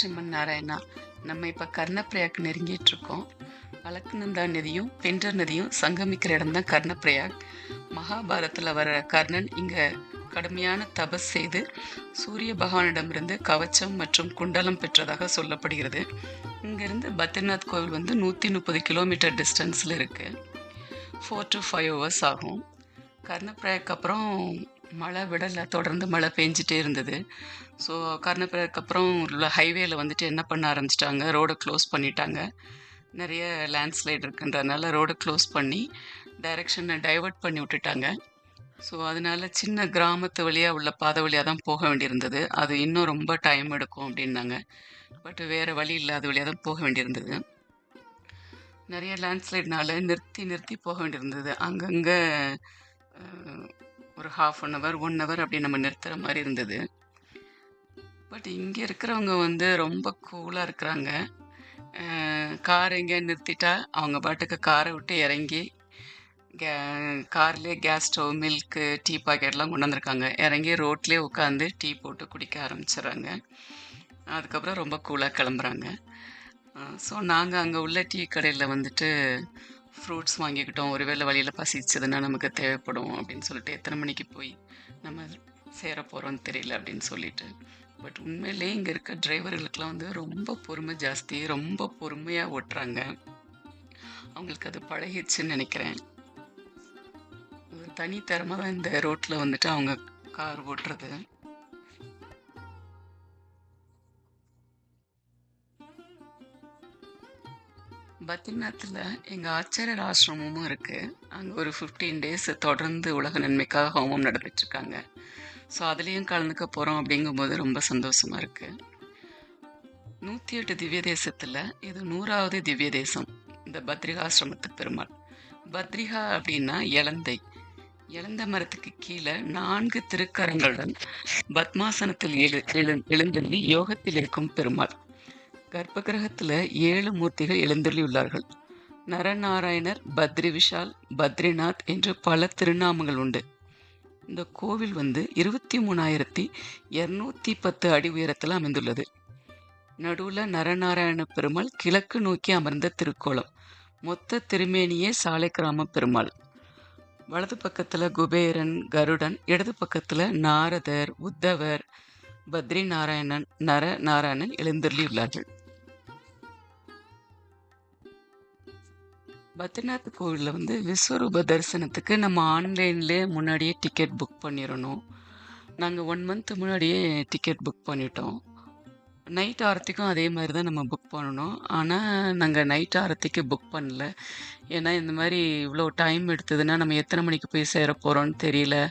ஸ்ரீமன் நாராயணா. நம்ம இப்போ கர்ணப்பிரயாக் நெருங்கிட்டு இருக்கோம் வழக்குநந்தா நதியும் பெண்டர் நதியும் சங்கமிக்கிற இடம் தான் கர்ணப்பிரயாக். மகாபாரத்தில் வர கர்ணன் இங்கே கடுமையான தபஸ் செய்து சூரிய பகவானிடமிருந்து கவச்சம் மற்றும் குண்டலம் பெற்றதாக சொல்லப்படுகிறது. இங்கேருந்து பத்ரிநாத் கோவில் வந்து நூற்றி முப்பது கிலோமீட்டர் டிஸ்டன்ஸில் இருக்குது ஃபோர் டு ஃபைவ் ஹவர்ஸ் ஆகும். கர்ணப்பிரயாக்கு அப்புறம் மழை விடலை. தொடர்ந்து மழை பெஞ்சிட்டே இருந்தது. ஸோ கர்ணப்பிரயாக்கு அப்புறம் உள்ள ஹைவேயில் வந்துட்டு என்ன பண்ண ஆரம்பிச்சிட்டாங்க? ரோடை க்ளோஸ் பண்ணிட்டாங்க. நிறைய லேண்ட்ஸ்லைட் இருக்குன்றதுனால ரோடை க்ளோஸ் பண்ணி டைரெக்ஷனை டைவர்ட் பண்ணி விட்டுட்டாங்க. ஸோ அதனால சின்ன கிராமத்து வழியாக உள்ள பாதை வழியாக தான் போக வேண்டியிருந்தது. அது இன்னும் ரொம்ப டைம் எடுக்கும் அப்படின்னாங்க. பட் வேறு வழி இல்லாத வழியாக தான் போக வேண்டியிருந்தது. நிறைய லேண்ட்ஸ்லைட்னால நிறுத்தி நிறுத்தி போக வேண்டியிருந்தது. அங்கங்கே ஒரு half an hour one hour அப்படி நம்ம நிறுத்துகிற மாதிரி இருந்தது. பட் இங்கே இருக்கிறவங்க வந்து ரொம்ப கூலாக இருக்கிறாங்க. கார் எங்கேயா நிறுத்திட்டா அவங்க பாட்டுக்கு காரை விட்டு இறங்கி கே கார்லேயே கேஸ் ஸ்டவ் மில்க்கு டீ பாக்கெட்லாம் கொண்டு வந்திருக்காங்க. இறங்கி ரோட்லேயே உட்காந்து டீ போட்டு குடிக்க ஆரம்பிச்சிடுறாங்க. அதுக்கப்புறம் ரொம்ப கூலாக கிளம்புறாங்க. ஸோ நாங்கள் அங்கே உள்ள டீ கடையில் வந்துட்டு ஃப்ரூட்ஸ் வாங்கிக்கிட்டோம். ஒருவேளை வழியில் பசிச்சதுன்னா நமக்கு தேவைப்படும் அப்படின்னு சொல்லிட்டு எத்தனை மணிக்கு போய் நம்ம சேர போகிறோம்னு தெரியல அப்படின்னு சொல்லிட்டு. பட் உண்மையிலே இங்கே இருக்க டிரைவர்களுக்கெலாம் வந்து ரொம்ப பொறுமை ஜாஸ்தி ரொம்ப பொறுமையாக ஓட்டுறாங்க. அவங்களுக்கு அது பழகிடுச்சுன்னு நினைக்கிறேன். ஒரு தனித்தரமாக தான் இந்த ரோட்டில் வந்துட்டு அவங்க கார் ஓட்டுறது. பத்ரிநாத்தில் எங்கள் ஆச்சாரியர் ஆசிரமமும் இருக்குது அங்கே ஒரு ஃபிஃப்டீன் டேஸ் தொடர்ந்து உலக நன்மைக்காக ஹோமம் நடந்துட்டுருக்காங்க ஸோ அதுலேயும் கலந்துக்க போகிறோம் அப்படிங்கும்போது ரொம்ப சந்தோஷமாக இருக்குது நூற்றி எட்டு திவ்ய தேசத்தில் இது நூறாவது திவ்ய தேசம் இந்த பத்ரிகாசிரமத்து பெருமாள். பத்ரிகா அப்படின்னா இலந்தை. இழந்த மரத்துக்கு கீழே நான்கு திருக்கரங்களுடன் பத்மாசனத்தில் எழு எழு எழுந்தள்ளி யோகத்தில் இருக்கும் பெருமாள். கர்ப்ப கிரகத்தில் ஏழு மூர்த்திகள் எழுந்தள்ளியுள்ளார்கள் நரநாராயணர் பத்ரி விஷால் பத்ரிநாத் என்று பல திருநாமங்கள் உண்டு. இந்த கோவில் வந்து இருபத்தி மூணாயிரத்தி இரநூத்தி பத்து அடி உயரத்தில் அமைந்துள்ளது. நடுவில் நரநாராயண பெருமாள் கிழக்கு நோக்கி அமர்ந்த திருக்கோலம் மொத்த திருமேனியே சாலை கிராம பெருமாள். வலது பக்கத்தில் குபேரன் கருடன் இடது பக்கத்தில் நாரதர் உத்தவர் பத்ரி நாராயணன் நர நாராயணன் எழுந்தருளியுள்ளார்கள். பத்ரிநாத் கோவிலில் வந்து விஸ்வரூப தரிசனத்துக்கு நம்ம ஆன்லைன்லேயே முன்னாடியே டிக்கெட் புக் பண்ணிடணும் நாங்கள் ஒன் மந்த் முன்னாடியே டிக்கெட் புக் பண்ணிட்டோம். நைட் ஆரத்திக்கும் அதே மாதிரி தான் நம்ம புக் பண்ணணும். ஆனால் நாங்கள் நைட் ஆரத்திக்கு புக் பண்ணல. ஏன்னா இந்த மாதிரி இவ்வளோ டைம் எடுத்ததுன்னா நம்ம எத்தனை மணிக்கு போய் சேர போகிறோன்னு தெரியல.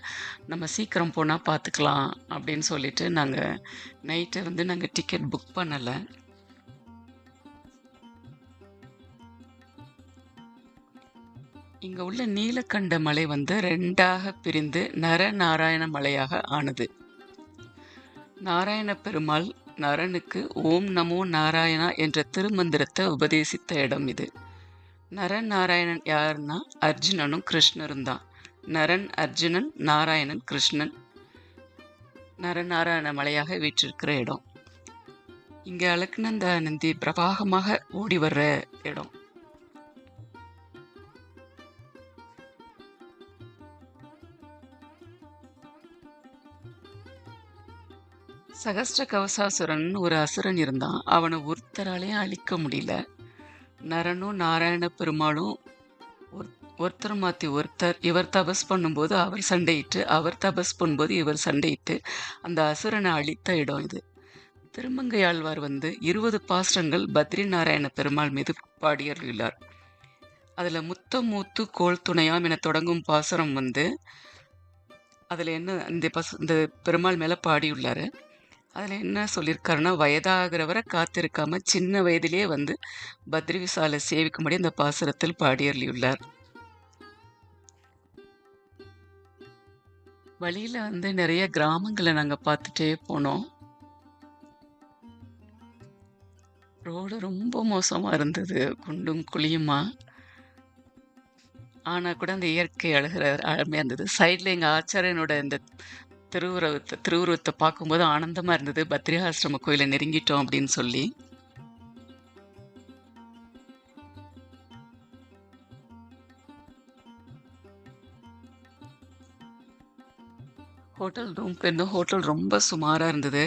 நம்ம சீக்கிரம் போனால் பார்த்துக்கலாம் அப்படின்னு சொல்லிட்டு நாங்கள் நைட்டை வந்து நாங்கள் டிக்கெட் புக் பண்ணலை. இங்கே உள்ள நீலக்கண்ட மலை வந்து ரெண்டாக பிரிந்து நர நாராயண மலையாக ஆனது. நாராயண பெருமாள் நரனுக்கு ஓம் நமோ நாராயணா என்ற திருமந்திரத்தை உபதேசித்த இடம் இது. நரன் நாராயணன் யாருன்னா அர்ஜுனனும் கிருஷ்ணரும் தான். நரன் அர்ஜுனன் நாராயணன் கிருஷ்ணன் நரநாராயண மலையாக வீற்றிருக்கிற இடம். இங்கே அலக்னந்த நந்தி பிரபாகமாக ஓடி வர்ற இடம். சகஸ்ட கவசாசுரன் ஒரு அசுரன் இருந்தான். அவனை ஒருத்தராலையும் அழிக்க முடியல. நரனும் நாராயண பெருமாளும் ஒருத்தர் மாற்றி ஒருத்தர் இவர் தபஸ் பண்ணும்போது அவர் சண்டையிட்டு அவர் தபஸ் பண்ணும்போது இவர் சண்டையிட்டு அந்த அசுரனை அழித்த இடம் இது. திருமங்கையாழ்வார் வந்து இருபது பாஸ்டங்கள் பத்ரி நாராயண பெருமாள் மீது பாடியுள்ளார் அதில் முத்த மூத்து கோல் துணையாம் என தொடங்கும் பாசுரம் வந்து அதில் என்ன இந்த பசு இந்த பெருமாள் மேலே பாடியுள்ளார். அதில் என்ன சொல்லியிருக்காருன்னா வயதாகிறவரை காத்திருக்காம சின்ன வயதிலே வந்து பத்ரிவிசாலை சேவிக்கும்படி அந்த பாசுரத்தில் பாடியருளியுள்ளார். வழியில் வந்து நிறைய கிராமங்களை நாங்கள் பார்த்துட்டே போனோம். ரோடு ரொம்ப மோசமாக இருந்தது குண்டும் குழியுமா. ஆனால் கூட அந்த இயற்கை அழகிற அழமையாக இருந்தது. சைடில் எங்கள் ஆச்சாரியனோட இந்த திருவுருவத்தை திருவுருவத்தை பார்க்கும்போது ஆனந்தமாக இருந்தது. பத்ரிகாசிரம கோயிலை நெருங்கிட்டோம் அப்படின்னு சொல்லி. ஹோட்டல் ரூம் போயிருந்தோம். ஹோட்டல் ரொம்ப சுமாராக இருந்தது.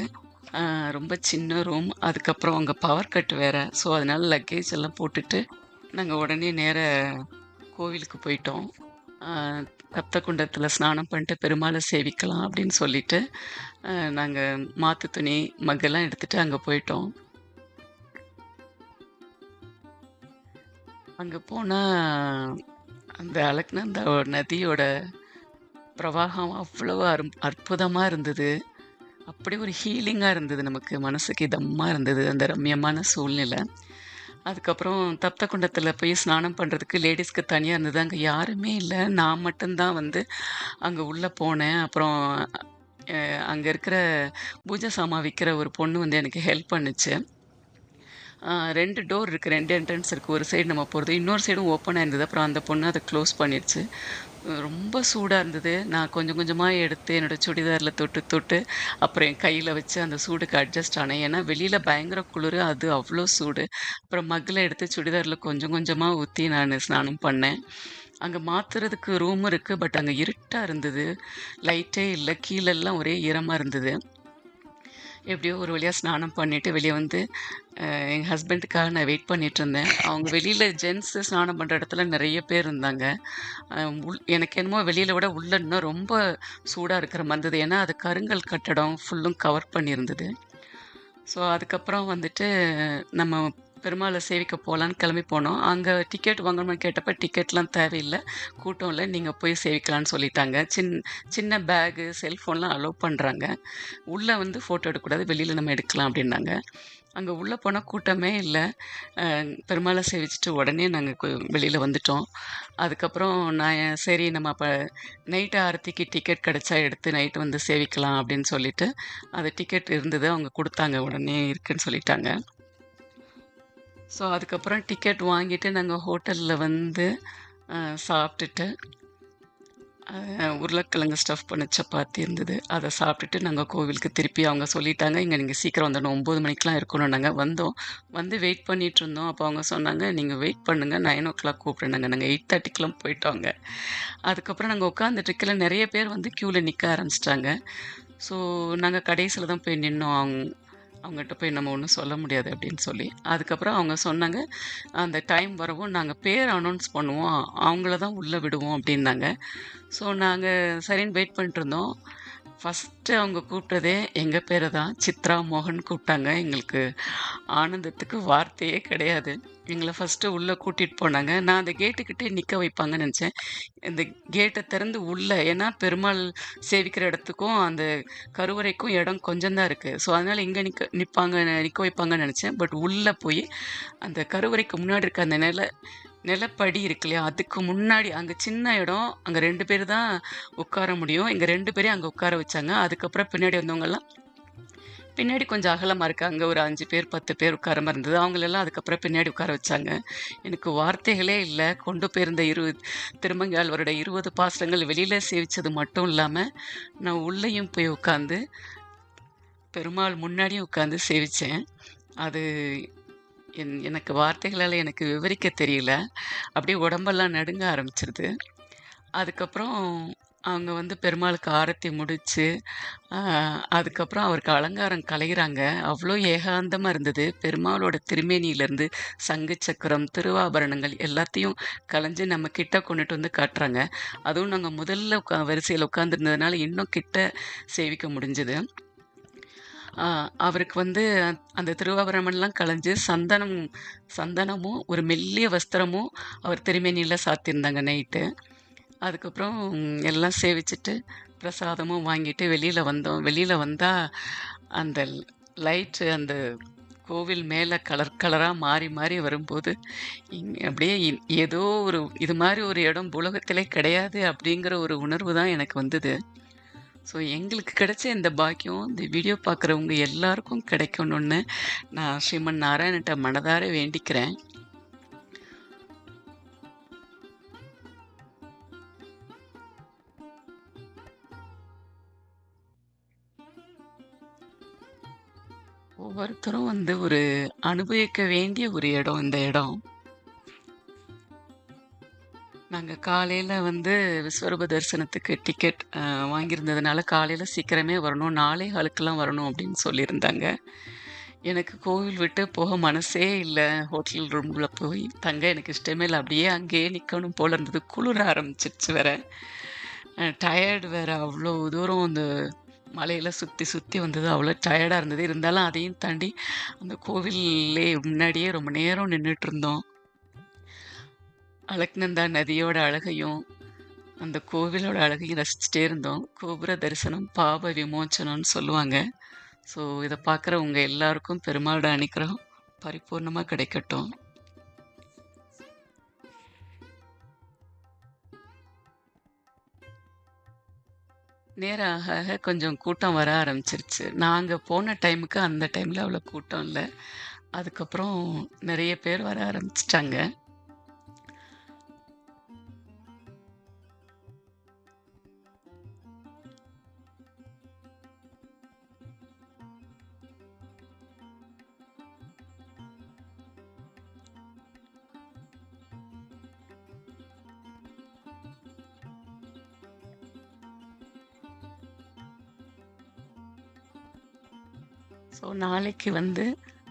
ரொம்ப சின்ன ரூம். அதுக்கப்புறம் அங்கே பவர் கட் வேறு ஸோ, அதனால் லக்கேஜ் எல்லாம் போட்டுட்டு, நாங்கள் உடனே நேர கோவிலுக்கு போயிட்டோம். தப்தகுண்டத்தில் ஸ்நானம் பண்ணிட்டு பெருமாளை சேவிக்கலாம் அப்படின்னு சொல்லிட்டு, நாங்கள் மாத்து துணி, மக்கெல்லாம் எடுத்துகிட்டு அங்கே போயிட்டோம். அங்கே போனால் அந்த அலக்நந்தா நதியோட பிரவாகம் அவ்வளவு அரும் அற்புதமாக இருந்தது. அப்படி ஒரு ஹீலிங்காக இருந்தது நமக்கு. மனசுக்கு இதமாக இருந்தது. அந்த ரம்மியமான சூழ்நிலை. அதுக்கப்புறம் தப்த குண்டத்தில் போய் ஸ்நானம் பண்ணுறதுக்கு லேடிஸ்க்கு தனியாக இருந்தது. அங்கே யாருமே இல்லை நான் மட்டும் தான் வந்து அங்கே உள்ளே போனேன். அப்புறம் அங்கே இருக்கிற பூஜை சாமான் விற்கிற ஒரு பொண்ணு வந்து எனக்கு ஹெல்ப் பண்ணுச்சு. ரெண்டு டோர் இருக்குது ரெண்டு என்ட்ரன்ஸ் இருக்குது ஒரு சைடு நம்ம போகிறது இன்னொரு சைடும் ஓப்பனாக இருந்தது. அப்புறம் அந்த பொண்ணு அதை க்ளோஸ் பண்ணிடுச்சு ரொம்ப சூடாக இருந்தது. நான் கொஞ்சம் கொஞ்சமாக எடுத்து என்னோட சுடிதாரில் தொட்டு தொட்டு, அப்புறம் என் கையில் வச்சு அந்த சூடுக்கு அட்ஜஸ்ட் ஆனேன். ஏன்னா வெளியில் பயங்கர குளிர் அது அவ்வளோ சூடு. அப்புறம் மக்குல எடுத்து சுடிதாரில் கொஞ்சம் கொஞ்சமாக ஊற்றி நான் ஸ்நானம் பண்ணேன். அங்கே மாற்றுறதுக்கு ரூம் இருக்குது பட் அங்கே இருட்டாக இருந்தது. லைட்டே இல்லை கீழெல்லாம் ஒரே ஈரமாக இருந்தது. எப்படியோ ஒரு வழியாக ஸ்நானம் பண்ணிவிட்டு வெளியே வந்து, எங்கள் ஹஸ்பண்டுக்காக நான் வெயிட் பண்ணிட்டுருந்தேன். அவங்க வெளியில் ஜென்ஸு ஸ்நானம் பண்ணுற இடத்துல நிறைய பேர் இருந்தாங்க. உள் எனக்கு என்னமோ வெளியில் விட உள்ள இன்னும் ரொம்ப சூடாக இருக்கிற மாதிரி இருந்தது. ஏன்னா, அது கருங்கல் கட்டடம் ஃபுல்லும் கவர் பண்ணியிருந்தது. ஸோ, அதுக்கப்புறம் வந்துட்டு நம்ம பெருமாளை சேவிக்க போகலான்னு கிளம்பி போனோம். அங்கே டிக்கெட் வாங்கணுமான்னு கேட்டப்போ டிக்கெட்லாம் தேவையில்லை கூட்டம் இல்லை நீங்கள் போய் சேவிக்கலான்னு சொல்லிட்டாங்க. சின் சின்ன பேகு, செல்ஃபோன்லாம் அலோவ் பண்ணுறாங்க உள்ளே வந்து ஃபோட்டோ எடுக்கக்கூடாது. வெளியில் நம்ம எடுக்கலாம் அப்படின்னாங்க. அங்கே உள்ளே போனால் கூட்டமே இல்லை பெருமாளை சேவிச்சிட்டு சேவிச்சுட்டு உடனே நாங்கள் வெளியில் வந்துட்டோம். அதுக்கப்புறம் நான் சரி நம்ம அப்போ நைட்டு ஆரத்திக்கு டிக்கெட் கிடைச்சா எடுத்து நைட்டு வந்து சேவிக்கலாம் அப்படின்னு சொல்லிட்டு, அது டிக்கெட் இருந்தது. அவங்க கொடுத்தாங்க உடனே இருக்குன்னு சொல்லிட்டாங்க. ஸோ, அதுக்கப்புறம் டிக்கெட் வாங்கிட்டு நாங்கள் ஹோட்டலில் வந்து சாப்பிட்டுட்டு உருளைக்கிழங்கு ஸ்டஃப் பண்ண சப்பாத்தி இருந்தது. அதை சாப்பிட்டுட்டு நாங்கள் கோவிலுக்கு திருப்பி அவங்க சொல்லிட்டாங்க, இங்கே நீங்கள் சீக்கிரம் வந்துடணும். 9 மணிக்கெல்லாம் இருக்கணும்னாங்க." வந்தோம். வந்து வெயிட் பண்ணிட்டுருந்தோம். அப்போ அவங்க சொன்னாங்க, நீங்கள் வெயிட் பண்ணுங்கள் நைன் பண்ணுங்க. 9:00 கூப்பிடுனாங்க." நாங்க 8:30க்கெல்லாம் போயிட்டோங்க. அதுக்கப்புறம் நாங்கள் உட்காந்துட்டு நிறைய பேர் வந்து க்யூவில் நிற்க ஆரம்பிச்சிட்டாங்க ஸோ, நாங்கள் கடைசியில் தான் போய் நின்னோம். அவங்க அவங்ககிட்ட போய் நம்ம ஒன்றும் சொல்ல முடியாது அப்படின்னு சொல்லி. அதுக்கப்புறம் அவங்க சொன்னாங்க, "அந்த டைம் வரவும் நாங்கள் பேர் அனௌன்ஸ் பண்ணுவோம். அவங்கள தான் உள்ளே விடுவோம்." அப்படின்னாங்க. ஸோ, நாங்கள் சரின்னு வெயிட் பண்ணிட்டுருந்தோம். ஃபஸ்ட்டு அவங்க கூப்பிட்டதே எங்கள் பேரை தான். சித்ரா மோகன் கூப்பிட்டாங்க. எங்களுக்கு ஆனந்தத்துக்கு வார்த்தையே கிடையாது. எங்களை ஃபஸ்ட்டு உள்ளே கூட்டிகிட்டு போனாங்க. நான் அந்த கேட்டுக்கிட்டே நிற்க வைப்பாங்கன்னு நினச்சேன் இந்த கேட்டை திறந்து உள்ளே ஏன்னா பெருமாள் சேவிக்கிற இடத்துக்கும், அந்த கருவறைக்கும் இடம் கொஞ்சம் தான் இருக்குது ஸோ, அதனால் இங்கே நிற்க நிற்பாங்க நிற்க வைப்பாங்கன்னு நினச்சேன் பட் உள்ளே போய் அந்த கருவறைக்கு முன்னாடி இருக்க அந்த நில நிலப்படி இருக்கு இல்லையா? அதுக்கு முன்னாடி அங்கே சின்ன இடம். அங்கே ரெண்டு பேர் தான் உட்கார முடியும். இங்கே ரெண்டு பேரையும் அங்கே உட்கார வச்சாங்க. அதுக்கப்புறம் பின்னாடி வந்தவங்கலாம் பின்னாடி கொஞ்சம் அகலமாக இருக்குது அங்கே ஒரு அஞ்சு பேர், 10 பேர் உட்கார மாதிரி இருந்தது. அவங்களெல்லாம் அதுக்கப்புறம் பின்னாடி உட்கார வச்சாங்க. எனக்கு வார்த்தைகளே இல்லை கொண்டு போயிருந்த இரு திருமங்கையாழ்வாரோட 20 பாசுரங்கள் வெளியில சேவிச்சது மட்டும் இல்லாமல் நான் உள்ளேயும் போய் உட்காந்து, பெருமாள் முன்னாடியும் உட்காந்து சேவித்தேன் அது என் எனக்கு வார்த்தைகளால் எனக்கு விவரிக்க தெரியல. அப்படியே உடம்பெல்லாம் நடுங்க ஆரம்பிச்சிருது அதுக்கப்புறம் அவங்க வந்து பெருமாளுக்கு ஆரத்தி முடித்து அதுக்கப்புறம் அவருக்கு அலங்காரம் கலைகிறாங்க அவ்வளோ ஏகாந்தமாக இருந்தது. பெருமாளோட திருமேனியிலேருந்து சங்கு சக்கரம், திருவாபரணங்கள் எல்லாத்தையும் கலைஞ்சு நம்ம கிட்ட கொண்டுட்டு வந்து காட்டுறாங்க. அதுவும் நாங்கள் முதல்ல உக்கா வரிசையில் உட்காந்துருந்ததுனால இன்னும் கிட்ட சேவிக்க முடிஞ்சுது அவருக்கு வந்து அந்த திருவாபரணம்லாம் கலைஞ்சு சந்தனம் சந்தனமும், ஒரு மெல்லிய வஸ்திரமும் அவர் திருமேனியில் சாத்தியிருந்தாங்க நைட்டு. அதுக்கப்புறம் எல்லாம் சேவிச்சுட்டு, பிரசாதமும் வாங்கிட்டு வெளியில் வந்தோம். வெளியில் வந்தால் அந்த லைட்டு அந்த கோவில் மேலே கலர் கலராக மாறி மாறி வரும்போது, இங்கே அப்படியே ஏதோ ஒரு இது மாதிரி ஒரு இடம் உலகத்திலே கிடையாது அப்படிங்கிற ஒரு உணர்வு தான் எனக்கு வந்தது. ஸோ எங்களுக்கு கிடைச்ச இந்த பாக்கியம் இந்த வீடியோ பார்க்குறவங்க எல்லாருக்கும் கிடைக்கணும்னு நான் ஸ்ரீமன் நாராயணட்ட மனதார வேண்டிக்கிறேன். ஒவ்வொருத்தரும் வந்து ஒரு அனுபவிக்க வேண்டிய ஒரு இடம் இந்த இடம். நாங்கள் காலையில் வந்து விஸ்வரூப தரிசனத்துக்கு டிக்கெட் வாங்கியிருந்ததுனால, காலையில் சீக்கிரமே வரணும். 4:15க்கெல்லாம் வரணும் அப்படின்னு சொல்லியிருந்தாங்க. எனக்கு கோவில் விட்டு போக மனசே இல்லை ஹோட்டல் ரூமில் போய் தங்க எனக்கு இஷ்டமே இல்லை அப்படியே அங்கேயே நிற்கணும் போல இருந்தது. குளிர ஆரம்பிச்சிருச்சு வேற. டயர்டு வேறு அவ்வளோ தூரம் அந்த மலையில் சுற்றி சுற்றி வந்தது. அவ்வளோ டயர்டாக இருந்தது. இருந்தாலும் அதையும் தாண்டி அந்த கோவில்லே முன்னாடியே ரொம்ப நேரம் நின்றுட்டு இருந்தோம் அலக்நந்தா நதியோட அழகையும், அந்த கோவிலோட அழகையும் ரசிச்சுட்டே இருந்தோம். கோபுர தரிசனம் பாப விமோச்சனம்னு சொல்லுவாங்க. ஸோ இதை பார்க்குற உங்கள் எல்லாருக்கும் பெருமாளோட அனுக்கிரகம் பரிபூர்ணமாக கிடைக்கட்டும். நேரம் ஆக, கொஞ்சம் கூட்டம் வர ஆரம்பிச்சிருச்சு. நாங்கள் போன டைமுக்கு அந்த டைமில் அவ்வளோ கூட்டம் இல்லை அதுக்கப்புறம் நிறைய பேர் வர ஆரம்பிச்சிட்டாங்க ஸோ நாளைக்கு வந்து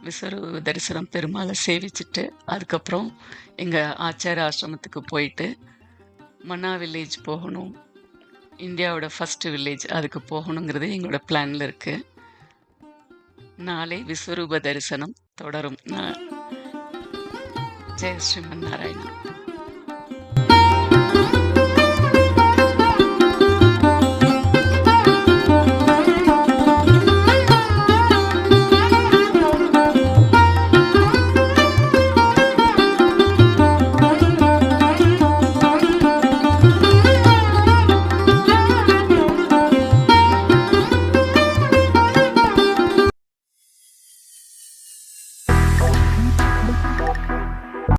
விஸ்வரூப தரிசனம் பெருமாளை சேவிச்சுட்டு, அதுக்கப்புறம் எங்கள் ஆச்சார ஆசிரமத்துக்கு போயிட்டு, மன்னா வில்லேஜ் போகணும். இந்தியாவோட ஃபஸ்ட்டு வில்லேஜ் அதுக்கு போகணுங்கிறது எங்களோட பிளானில் இருக்குது நாளை விஸ்வரூப தரிசனம் தொடரும். ஜெய் ஸ்ரீமன் நாராயணன்